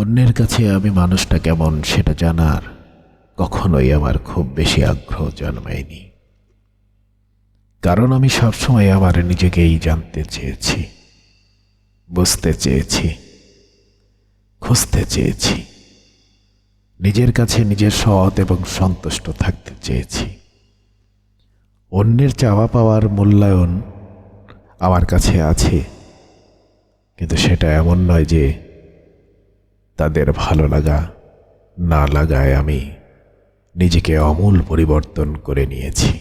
অন্যের কাছে আমি মানুষটা কেমন সেটা জানার কখনোই আমার খুব বেশি আগ্রহ জন্মায়নি। কারণ আমি সবসময় আমার নিজেকেই জানতে চেয়েছি, বুঝতে চেয়েছি, খুঁজতে চেয়েছি, নিজের কাছে নিজের সৎ এবং সন্তুষ্ট থাকতে চেয়েছি। অন্যের চাওয়া পাওয়ার মূল্যায়ন আমার কাছে আছে, কিন্তু সেটা এমন নয় যে তাদের ভালো লাগা না লাগায় আমি নিজেকে অমূল পরিবর্তন করে নিয়েছি।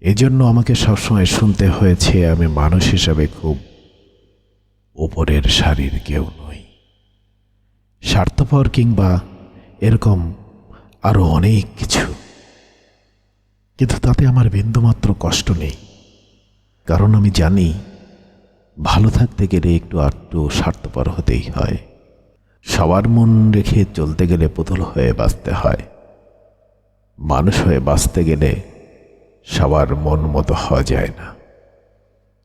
এজন্য আমাকে সবসময় শুনতে হয়েছে, আমি মানুষ হিসাবে খুব উপরের সারির কেউ নই। স্বার্থপর কিংবা এরকম আরও অনেক কিছু। কিন্তু তাতে আমার বিন্দুমাত্র কষ্ট নেই। কারণ আমি জানি, ভালো থাকতে গেলে একটু আধটু স্বার্থপর হতেই হয়। সবার মন রেখে চলতে গেলে পুতুল হয়ে বাঁচতে হয়। মানুষ হয়ে বাঁচতে গেলে সবার মন মতো হওয়া যায় না।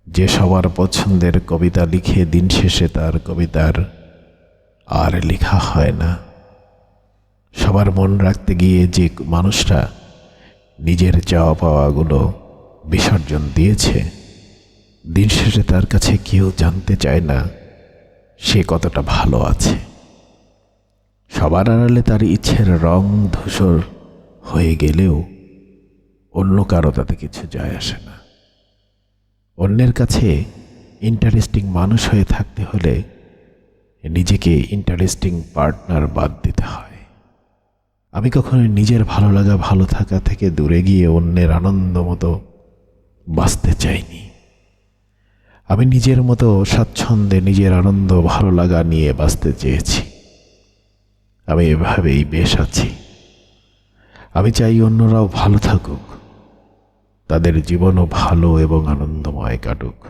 যে সবার পছন্দের কবিতা লিখে দিন শেষে তার কবিতার আর লেখা হয় না। সবার মন রাখতে গিয়ে যে মানুষটা নিজের চাওয়া পাওয়াগুলো বিসর্জন দিয়েছে, দিন শেষে তার কাছে কেউ জানতে চায় না সে কতটা ভালো আছে। সবার আড়ালে তার ইচ্ছের রং ধূসর হয়ে গেলেও অন্য কারও তাতে কিছু যায় আসে না। অন্যের কাছে ইন্টারেস্টিং মানুষ হয়ে থাকতে হলে নিজেকে ইন্টারেস্টিং পার্টনার বাদ দিতে হয়। আমি কখনো নিজের ভালো লাগা ভালো থাকা থেকে দূরে গিয়ে অন্যের আনন্দ মতো বাঁচতে চাইনি। আমি নিজের মতো স্বাচ্ছন্দ্যে নিজের আনন্দ ভালো লাগা নিয়ে বাঁচতে চেয়েছি। আমি এভাবেই বেশ আছি। আমি চাই অন্যরাও ভালো থাকুক। তাদের জীবনও ভালো এবং আনন্দময় কাটুক।